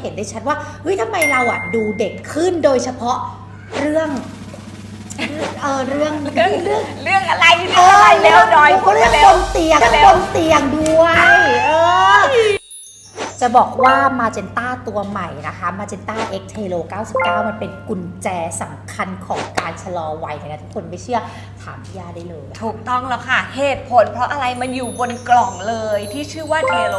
เห็นได้ชัดว่าเฮ้ยทำไมเราอะดูเด็กขึ้นโดยเฉพาะเรื่องเออเรื่องเรื่องเรื่องเรื่องอะไรเรื่องอะไรเร็วหน่อยเรื่องเร็บวนเตียงเร็บวนเตียงด้วยเออจะบอกว่ามาเจนต้าตัวใหม่นะคะมาเจนต้า X t e l o 99 มันเป็นกุญแจสำคัญของการชะลอวัยนะทุกคนไม่เชื่อถามพี่ยาได้เลย ถูกต้องแล้วค่ะ เหตุผลเพราะอะไรมันอยู่บนกล่องเลยที่ชื่อว่าเทโล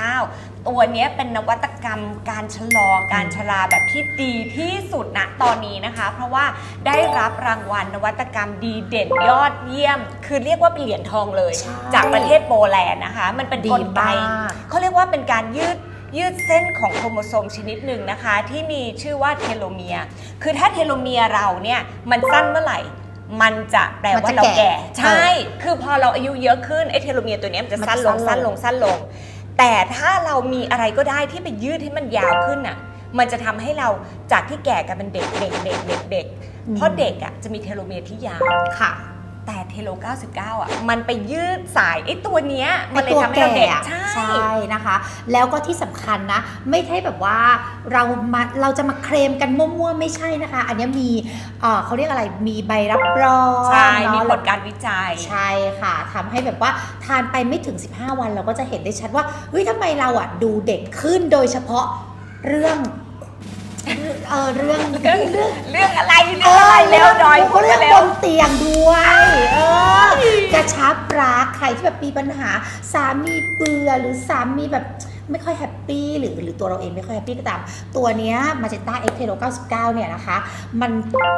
99 ตัวเนี้ยเป็นนวัตกรรมการชะลอการชราแบบที่ดีที่สุดนะตอนนี้นะคะ เพราะว่าได้รับรางวัลนวัตกรรมดีเด่นยอดเยี่ยม คือเรียกว่าเป็นเหรียญทองเลยใช่จากประเทศโปแลนด์นะคะ มันเป็นดีกลไกมากเขาเรียกว่าเป็นการยืดยืดเส้นของโครโมโซมชนิดหนึ่งนะคะ ที่มีชื่อว่าเทโลเมียร์คือถ้าเทโลเมียร์เราเนี่ยมันสั้นเมื่อไหร่มันจะแปลมันว่าจะเราแก่แก่ ใช่ คือพอเราอายุเยอะขึ้นไอ้เทโลเมียร์ตัวเนี้ยมันจะมันจะสั้นลงสั้สั้นนลลงงสั้นลง แต่ถ้าเรามีอะไรก็ได้ที่ไปยืดให้มันยาวขึ้นอะ มันจะทำให้เราจากที่แก่กลายเป็นเด็กเด็กเด็กเด็กเด็กเพราะเด็กอะจะมีเทโลเมียร์ที่ยาว ค่ะ แต่เทโล 99 อะ มันไปยืดสายไอ้ตัวเนี้ย มันไอ้เลยตัวทำให้เราแก่เด็กอะใช่ใช่นะคะ แล้วก็ที่สำคัญนะ ไม่ใช่แบบว่าเรามาเราจะมาเคลมกันมั่วๆ ไม่ใช่นะคะ อันนี้มีเอ่อเขาเรียกอะไรมีใบรับรองใช่เนอะมีผลการวิจัย ใช่ค่ะทำให้แบบว่าทานไปไม่ถึง 15 วันเราก็จะเห็นได้ชัดว่าเฮ้ยทำไมเราอะดูเด็กขึ้นโดยเฉพาะเรื่อง เออเรื่องเรื่องเรื่องเรื่องอะไรเรื่องอะไรเร็วหน่อยเรื่องเร็บวนเตียงด้วย เออกระชับรักใครที่แบบมีปัญหา สามีเบื่อหรือสามีแบบไม่ค่อยแฮปปี้หรือหรือตัวเราเองไม่ค่อยแฮปปี้ก็ตาม ตัวเนี้ยมาเจต้าเอ็กเทโล99 เนี่ยนะคะ มัน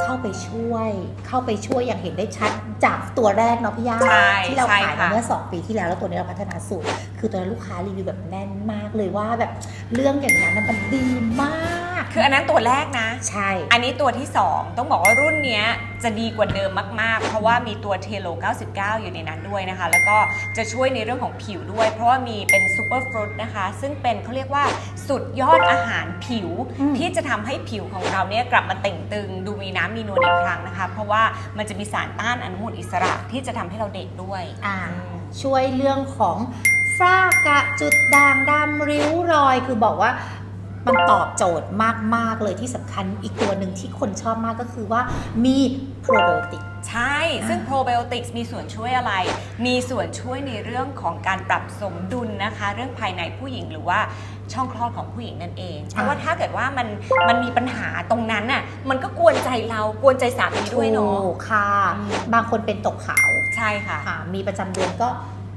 เข้าไปช่วยเข้าไปช่วยอย่างเห็นได้ชัดจากตัวแรกเนาะพี่ย่าใช่ที่เราใช่ขายมาค่ะเมื่อ 2 ปีที่แล้วแล้วตัวนี้เราพัฒนาสูตร คือตัวนั้นลูกค้ารีวิวแบบแน่นมากเลยว่าแบบเรื่องอย่างนั้นนะมันดีมาก คืออันนั้นตัวแรกนะ ใช่ อันนี้ตัวที่ 2 ต้องบอกว่ารุ่นเนี้ยจะดีกว่าเดิมมากๆ เพราะว่ามีตัวเทโล 99 อยู่ในนั้นด้วยนะคะ แล้วก็จะช่วยในเรื่องของผิวด้วย เพราะว่ามีเป็นซูเปอร์ฟรุตนะคะ ซึ่งเป็นเขาเรียกว่าสุดยอดอาหารผิวอืมที่จะทำให้ผิวของเราเนี่ยกลับมาเต่งตึง ดูมีน้ำมีนวลอีกครั้งนะคะ เพราะว่ามันจะมีสารต้านอนุมูลอิสระที่จะทำให้เราเด็กด้วยอ่าช่วยเรื่องของฝ้ากระจุดด่างดำริ้วรอย คือบอกว่า มันตอบโจทย์มาก ๆ เลยที่สำคัญอีกตัวหนึ่งที่คนชอบมากก็คือว่ามีโปรไบโอติก ใช่ ซึ่งโปรไบโอติกส์มีส่วนช่วยอะไร มีส่วนช่วยในเรื่องของการปรับสมดุลนะคะ เรื่องภายในผู้หญิงหรือว่าช่องคลอดของผู้หญิงนั่นเอง เพราะว่าถ้าเกิดว่ามันมันมีปัญหาตรงนั้นน่ะ มันก็กวนใจเรา กวนใจสามีด้วยเนาะ ถูกค่ะอืมบางคนเป็นตกขาวใช่ค่ะ ค่ะมีประจำเดือนก็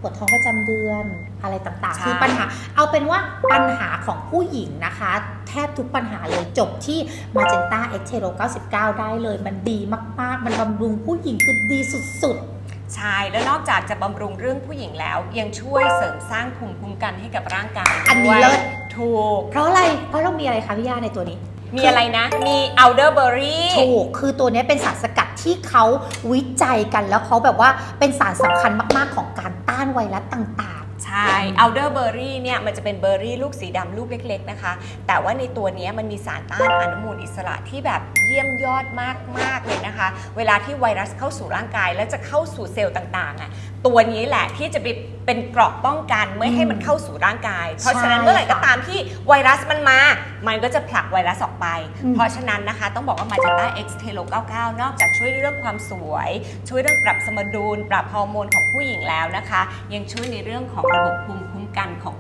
ปวดท้องประจำเดือนอะไรต่างใช่ๆคือปัญหา เอาเป็นว่าปัญหาของผู้หญิงนะคะ แทบทุกปัญหาเลยจบที่มาเจนต้าเอ็กเทโร99 ได้เลย มันดีมากๆ มันบำรุงผู้หญิงคือดีสุดใช่แล้วนอกจากจะบำรุงเรื่องผู้หญิงแล้ว ยังช่วยเสริมสร้างภูมิคุ้มกันให้กับร่างกายอันนี้ด้วยเลิศถูกๆเพราะอะไร เพราะเรามีอะไรคะพี่ย่าในตัวนี้ มีอะไรนะ มี elderberry ถูก คือตัวนี้เป็นสารสกัดที่เขาวิจัยกันแล้วเขาแบบว่าเป็นสารสำคัญมาก ๆ ของการ ต้านไวรัสต่างใช่ elderberry เนี่ยมันจะเป็นเบอร์รี่ลูกสีดำลูกเล็กๆนะคะ แต่ว่าในตัวเนี้ยมันมีสารต้านอนุมูลอิสระที่แบบเยี่ยมยอดมากๆเลยนะคะ เวลาที่ไวรัสเข้าสู่ร่างกาย แล้วจะเข้าสู่เซลล์ต่างๆอะตัวนี้แหละที่จะไปเป็นเกราะป้องกันไม่ให้มันเข้าสู่ร่างกาย เพราะฉะนั้นใช่เมื่อไหร่ก็ค่ะตามที่ไวรัสมันมามันก็จะผลักไวรัสออกไปอืมเพราะฉะนั้นนะคะ ต้องบอกว่า Magenta X t e l o 99 นอกจากช่วยเรื่องความสวย ช่วยเรื่องปรับสมดุล ปรับฮอร์โมนของผู้หญิงแล้วนะคะ ยังช่วยในเรื่องของระบบภูมิคุ้มกันของ